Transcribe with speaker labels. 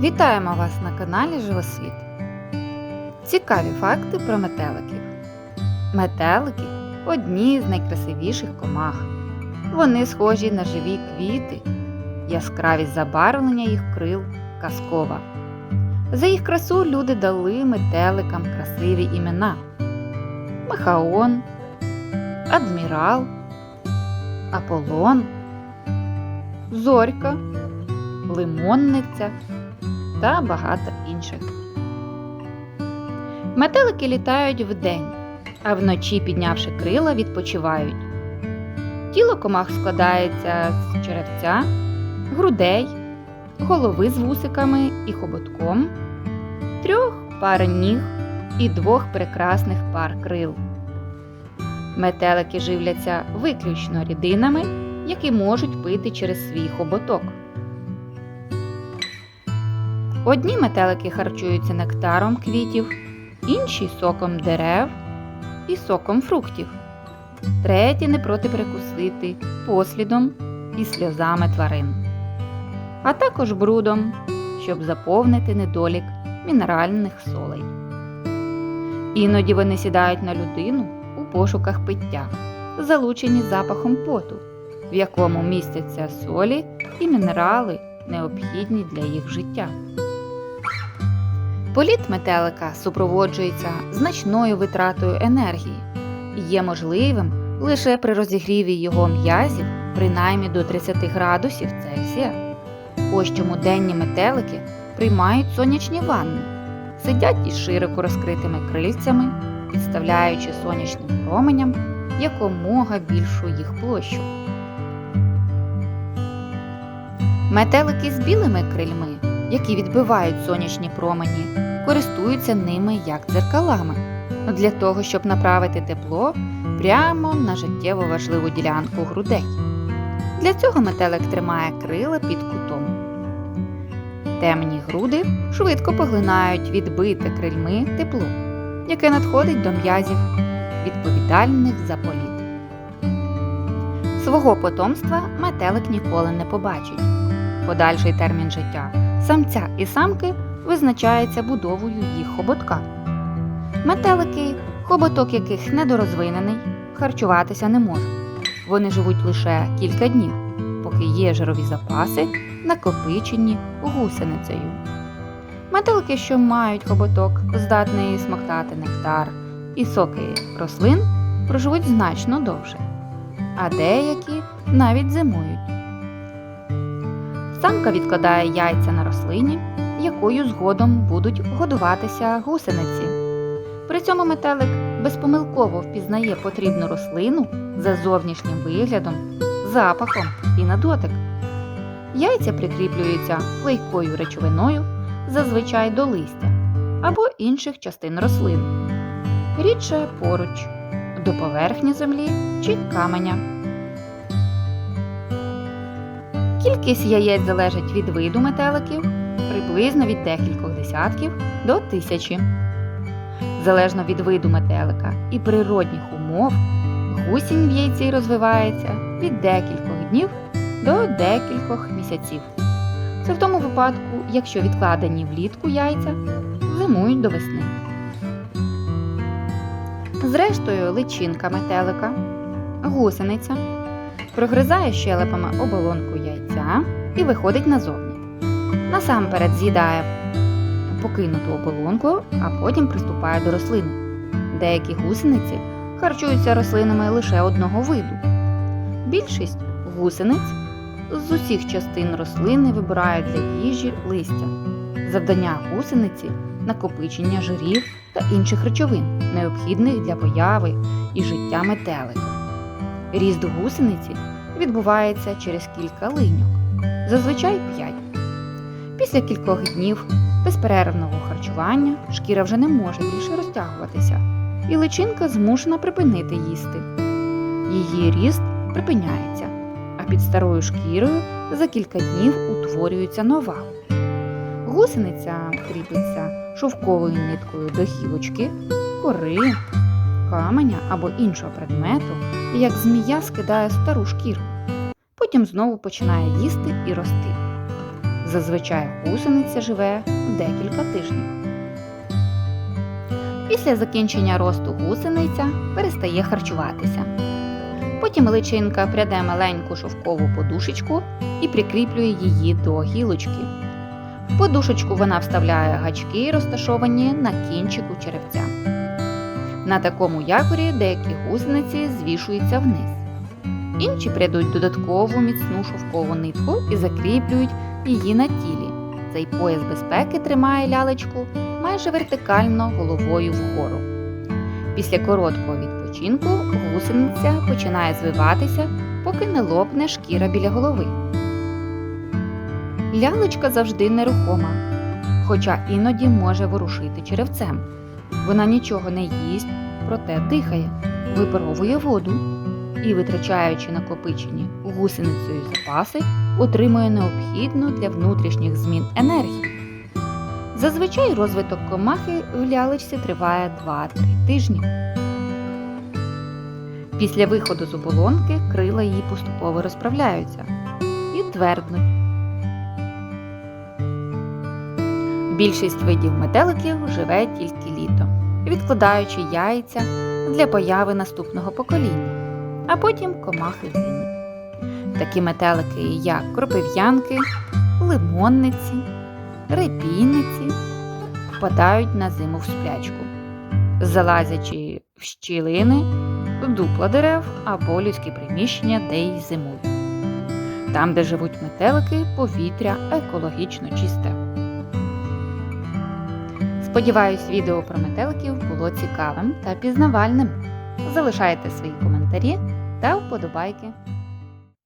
Speaker 1: Вітаємо вас на каналі Живосвіт. Цікаві факти про метеликів. Метелики одні з найкрасивіших комах. Вони схожі на живі квіти, яскравість забарвлення їх крил казкова. За їх красу люди дали метеликам красиві імена: Махаон, Адмірал, Аполлон, Зорька, Лимонниця та багато інших. Метелики літають вдень, а вночі, піднявши крила, відпочивають. Тіло комах складається з черевця, грудей, голови з вусиками і хоботком, трьох пар ніг і двох прекрасних пар крил. Метелики живляться виключно рідинами, які можуть пити через свій хоботок. Одні метелики харчуються нектаром квітів, інші соком дерев і соком фруктів, треті не проти перекусити послідом і сльозами тварин, а також брудом, щоб заповнити недолік мінеральних солей. Іноді вони сідають на людину у пошуках пиття, залучені запахом поту, в якому містяться солі і мінерали, необхідні для їх життя. Політ метелика супроводжується значною витратою енергії і є можливим лише при розігріві його м'язів принаймні до 30 градусів Цельсія. Ось чому денні метелики приймають сонячні ванни, сидять із широко розкритими крильцями, підставляючи сонячним променям якомога більшу їх площу. Метелики з білими крильми які відбивають сонячні промені, користуються ними як дзеркалами для того, щоб направити тепло прямо на життєво важливу ділянку грудей. Для цього метелик тримає крила під кутом. Темні груди швидко поглинають відбите крильми тепло, яке надходить до м'язів, відповідальних за політ. Свого потомства метелик ніколи не побачить. Подальший термін життя самця і самки визначається будовою їх хоботка. Метелики, хоботок яких недорозвинений, харчуватися не можуть. Вони живуть лише кілька днів, поки є жирові запаси, накопичені гусеницею. Метелики, що мають хоботок, здатний смоктати нектар і соки рослин, проживуть значно довше, а деякі навіть зимують. Самка відкладає яйця на рослині, якою згодом будуть годуватися гусениці. При цьому метелик безпомилково впізнає потрібну рослину за зовнішнім виглядом, запахом і на дотик. Яйця прикріплюються клейкою речовиною, зазвичай до листя або інших частин рослин, рідше поруч, до поверхні землі чи каменя. Кількість яєць залежить від виду метеликів приблизно від декількох десятків до тисячі. Залежно від виду метелика і природних умов, гусінь в яйці розвивається від декількох днів до декількох місяців. Це в тому випадку, якщо відкладені влітку яйця зимують до весни. Зрештою, личинка метелика, гусениця прогризає щелепами оболонку і виходить назовні. Насамперед з'їдає покинуту оболонку, а потім приступає до рослини. Деякі гусениці харчуються рослинами лише одного виду. Більшість гусениць з усіх частин рослини вибирають для їжі листя. Завдання гусениці накопичення жирів та інших речовин, необхідних для появи і життя метелика. Ріст гусениці відбувається через кілька линьок, зазвичай 5. Після кількох днів безперервного харчування шкіра вже не може більше розтягуватися, і личинка змушена припинити їсти. Її ріст припиняється, а під старою шкірою за кілька днів утворюється нова. Гусениця кріпиться шовковою ниткою до хілочки, кори, каменя або іншого предмету, і як змія скидає стару шкіру. Потім знову починає їсти і рости. Зазвичай гусениця живе декілька тижнів. Після закінчення росту гусениця перестає харчуватися. Потім личинка пряде маленьку шовкову подушечку і прикріплює її до гілочки. В подушечку вона вставляє гачки, розташовані на кінчику черевця. На такому якорі деякі гусениці звішуються вниз. Інші прядуть додаткову міцну шовкову нитку і закріплюють її на тілі. Цей пояс безпеки тримає лялечку майже вертикально головою вгору. Після короткого відпочинку гусениця починає звиватися, поки не лопне шкіра біля голови. Лялечка завжди нерухома, хоча іноді може ворушити черевцем. Вона нічого не їсть, проте дихає, випаровує воду і, витрачаючи накопичені гусеницею запаси, отримує необхідну для внутрішніх змін енергію. Зазвичай розвиток комахи в лялечці триває 2-3 тижні. Після виходу з оболонки крила її поступово розправляються і тверднуть. Більшість видів метеликів живе тільки літом, відкладаючи яйця для появи наступного покоління, а потім комахи гинуть. Такі метелики, як кропив'янки, лимонниці, репійниці, впадають на зиму в сплячку, залазячи в щілини, дупла дерев або людські приміщення, де й зимують. Там, де живуть метелики, повітря екологічно чисте. Сподіваюсь, відео про метеликів було цікавим та пізнавальним. Залишайте свої коментарі та вподобайки.